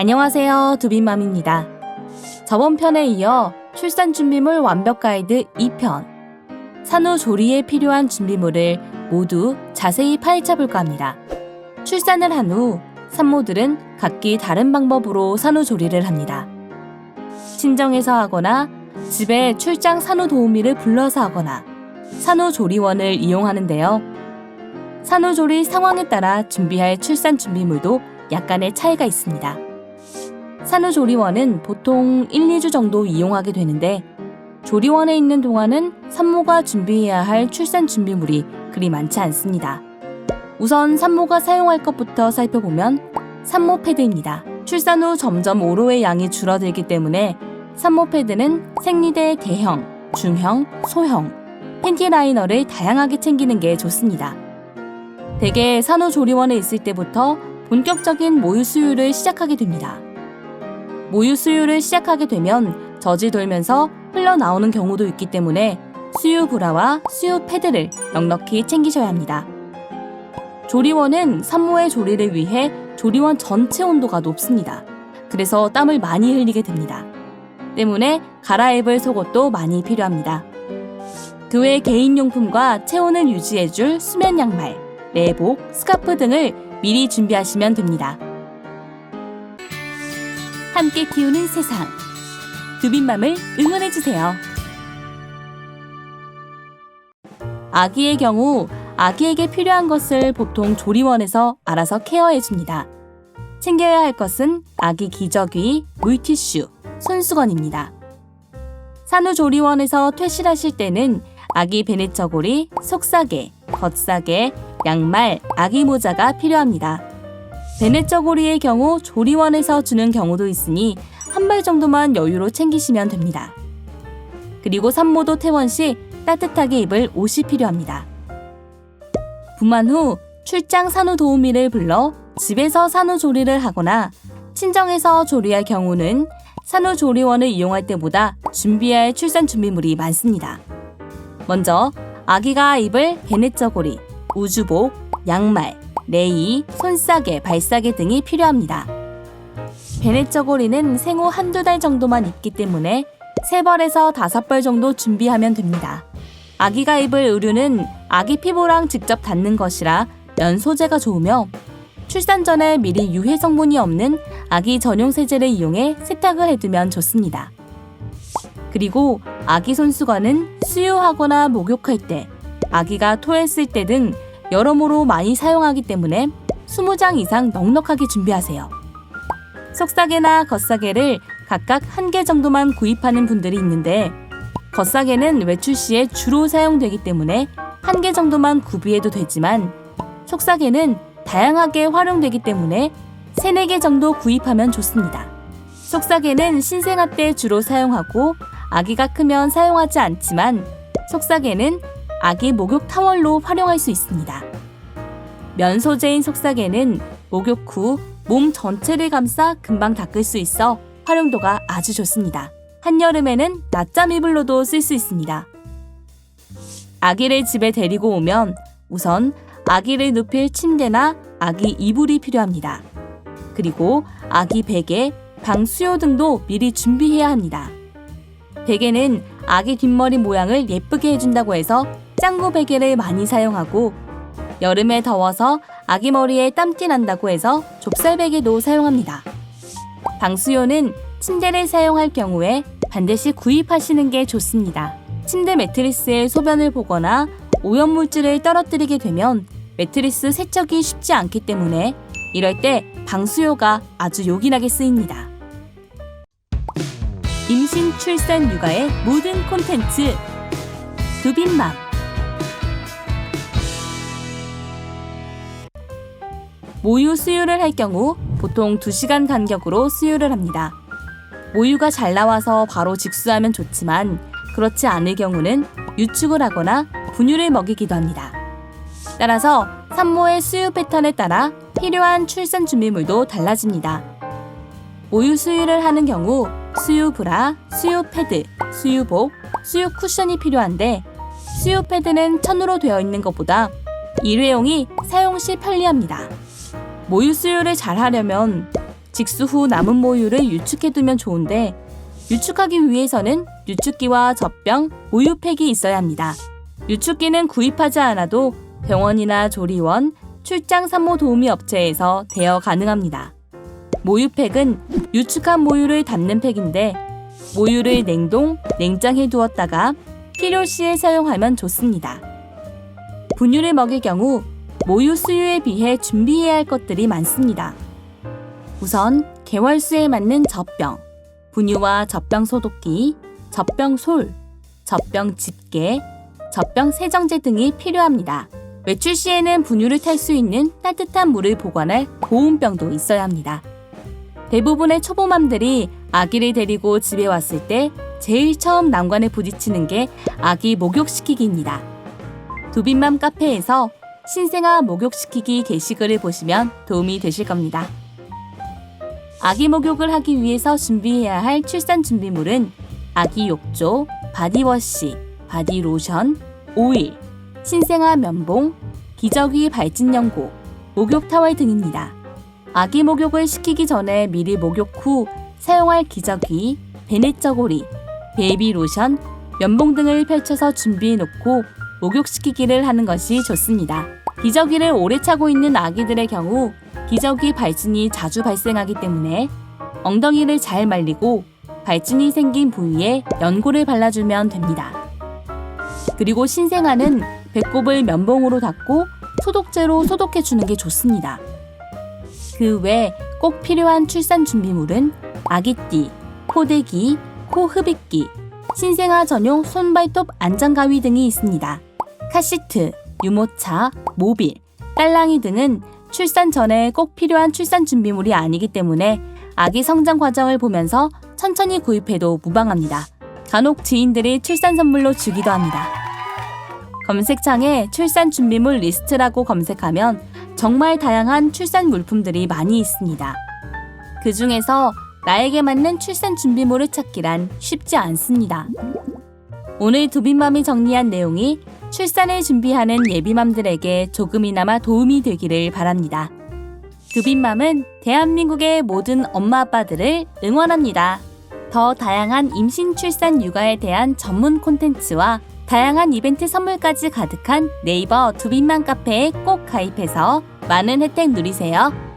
안녕하세요. 두빈맘입니다. 저번 편에 이어 출산 준비물 완벽 가이드 2편. 산후 조리에 필요한 준비물을 모두 자세히 파헤쳐 볼까 합니다. 출산을 한 후 산모들은 각기 다른 방법으로 산후 조리를 합니다. 친정에서 하거나 집에 출장 산후 도우미를 불러서 하거나 산후 조리원을 이용하는데요. 산후 조리 상황에 따라 준비할 출산 준비물도 약간의 차이가 있습니다. 산후조리원은 보통 1, 2주 정도 이용하게 되는데 조리원에 있는 동안은 산모가 준비해야 할 출산 준비물이 그리 많지 않습니다. 우선 산모가 사용할 것부터 살펴보면 산모 패드입니다. 출산 후 점점 오로의 양이 줄어들기 때문에 산모 패드는 생리대 대형, 중형, 소형, 팬티 라이너를 다양하게 챙기는 게 좋습니다. 대개 산후조리원에 있을 때부터 본격적인 모유 수유를 시작하게 됩니다. 모유 수유를 시작하게 되면 젖이 돌면서 흘러나오는 경우도 있기 때문에 수유 브라와 수유 패드를 넉넉히 챙기셔야 합니다. 조리원은 산모의 조리를 위해 조리원 전체 온도가 높습니다. 그래서 땀을 많이 흘리게 됩니다. 때문에 갈아입을 속옷도 많이 필요합니다. 그 외 개인용품과 체온을 유지해줄 수면 양말, 내복, 스카프 등을 미리 준비하시면 됩니다. 함께 키우는 세상. 두빈맘을 응원해주세요. 아기의 경우 아기에게 필요한 것을 보통 조리원에서 알아서 케어해줍니다. 챙겨야 할 것은 아기 기저귀, 물티슈, 손수건입니다. 산후조리원에서 퇴실하실 때는 아기 베네처고리, 속사계, 겉사계, 양말, 아기 모자가 필요합니다. 베네처고리의 경우 조리원에서 주는 경우도 있으니 한 발 정도만 여유로 챙기시면 됩니다. 그리고 산모도 퇴원 시 따뜻하게 입을 옷이 필요합니다. 부만 후 출장 산후 도우미를 불러 집에서 산후 조리를 하거나 친정에서 조리할 경우는 산후 조리원을 이용할 때보다 준비할 출산 준비물이 많습니다. 먼저 아기가 입을 베네저고리, 우주복, 양말, 레이, 손싸개, 발싸개 등이 필요합니다. 베네저고리는 생후 한두 달 정도만 입기 때문에 3벌에서 5벌 정도 준비하면 됩니다. 아기가 입을 의류는 아기 피부랑 직접 닿는 것이라 면 소재가 좋으며 출산 전에 미리 유해 성분이 없는 아기 전용 세제를 이용해 세탁을 해두면 좋습니다. 그리고 아기 손수건은 수유하거나 목욕할 때, 아기가 토했을 때 등 여러모로 많이 사용하기 때문에 20장 이상 넉넉하게 준비하세요. 속사계나 겉사계를 각각 한 개 정도만 구입하는 분들이 있는데 겉사계는 외출 시에 주로 사용되기 때문에 한 개 정도만 구비해도 되지만 속사계는 다양하게 활용되기 때문에 3, 4개 정도 구입하면 좋습니다. 속사계는 신생아 때 주로 사용하고 아기가 크면 사용하지 않지만 속사계는 아기 목욕 타월로 활용할 수 있습니다. 면 소재인 속사계는 목욕 후 몸 전체를 감싸 금방 닦을 수 있어 활용도가 아주 좋습니다. 한여름에는 낮잠 이불로도 쓸 수 있습니다. 아기를 집에 데리고 오면 우선 아기를 눕힐 침대나 아기 이불이 필요합니다. 그리고 아기 베개, 방 수요 등도 미리 준비해야 합니다. 베개는 아기 뒷머리 모양을 예쁘게 해준다고 해서 짱구 베개를 많이 사용하고 여름에 더워서 아기 머리에 땀띠 난다고 해서 좁쌀 베개도 사용합니다. 방수요는 침대를 사용할 경우에 반드시 구입하시는 게 좋습니다. 침대 매트리스에 소변을 보거나 오염물질을 떨어뜨리게 되면 매트리스 세척이 쉽지 않기 때문에 이럴 때 방수요가 아주 요긴하게 쓰입니다. 임신, 출산, 육아의 모든 콘텐츠 두빈맘 모유 수유를 할 경우 보통 2시간 간격으로 수유를 합니다. 모유가 잘 나와서 바로 직수하면 좋지만 그렇지 않을 경우는 유축을 하거나 분유를 먹이기도 합니다. 따라서 산모의 수유 패턴에 따라 필요한 출산 준비물도 달라집니다. 모유 수유를 하는 경우 수유 브라, 수유 패드, 수유복, 수유 쿠션이 필요한데 수유 패드는 천으로 되어 있는 것보다 일회용이 사용 시 편리합니다. 모유 수유를 잘 하려면 직수 후 남은 모유를 유축해두면 좋은데 유축하기 위해서는 유축기와 젖병, 모유팩이 있어야 합니다. 유축기는 구입하지 않아도 병원이나 조리원, 출장 산모 도우미 업체에서 대여 가능합니다. 모유팩은 유축한 모유를 담는 팩인데 모유를 냉동, 냉장해 두었다가 필요 시에 사용하면 좋습니다. 분유를 먹일 경우 모유 수유에 비해 준비해야 할 것들이 많습니다. 우선 개월수에 맞는 젖병, 분유와 젖병 소독기, 젖병 솔, 젖병 집게, 젖병 세정제 등이 필요합니다. 외출 시에는 분유를 탈 수 있는 따뜻한 물을 보관할 보온병도 있어야 합니다. 대부분의 초보맘들이 아기를 데리고 집에 왔을 때 제일 처음 난관에 부딪히는 게 아기 목욕시키기입니다. 두빈맘 카페에서 신생아 목욕시키기 게시글을 보시면 도움이 되실 겁니다. 아기 목욕을 하기 위해서 준비해야 할 출산 준비물은 아기 욕조, 바디워시, 바디로션, 오일, 신생아 면봉, 기저귀 발진 연고, 목욕 타월 등입니다. 아기 목욕을 시키기 전에 미리 목욕 후 사용할 기저귀, 베네저고리, 베이비 로션, 면봉 등을 펼쳐서 준비해 놓고 목욕시키기를 하는 것이 좋습니다. 기저귀를 오래 차고 있는 아기들의 경우 기저귀 발진이 자주 발생하기 때문에 엉덩이를 잘 말리고 발진이 생긴 부위에 연고를 발라주면 됩니다. 그리고 신생아는 배꼽을 면봉으로 닦고 소독제로 소독해 주는 게 좋습니다. 그 외 꼭 필요한 출산 준비물은 아기띠, 포대기, 코 흡입기, 신생아 전용 손발톱 안장가위 등이 있습니다. 카시트, 유모차, 모빌, 딸랑이 등은 출산 전에 꼭 필요한 출산 준비물이 아니기 때문에 아기 성장 과정을 보면서 천천히 구입해도 무방합니다. 간혹 지인들이 출산 선물로 주기도 합니다. 검색창에 출산 준비물 리스트라고 검색하면 정말 다양한 출산 물품들이 많이 있습니다. 그 중에서 나에게 맞는 출산 준비물을 찾기란 쉽지 않습니다. 오늘 두빈맘이 정리한 내용이 출산을 준비하는 예비맘들에게 조금이나마 도움이 되기를 바랍니다. 두빈맘은 대한민국의 모든 엄마 아빠들을 응원합니다. 더 다양한 임신, 출산, 육아에 대한 전문 콘텐츠와 다양한 이벤트 선물까지 가득한 네이버 두빈맘 카페에 꼭 가입해서 많은 혜택 누리세요.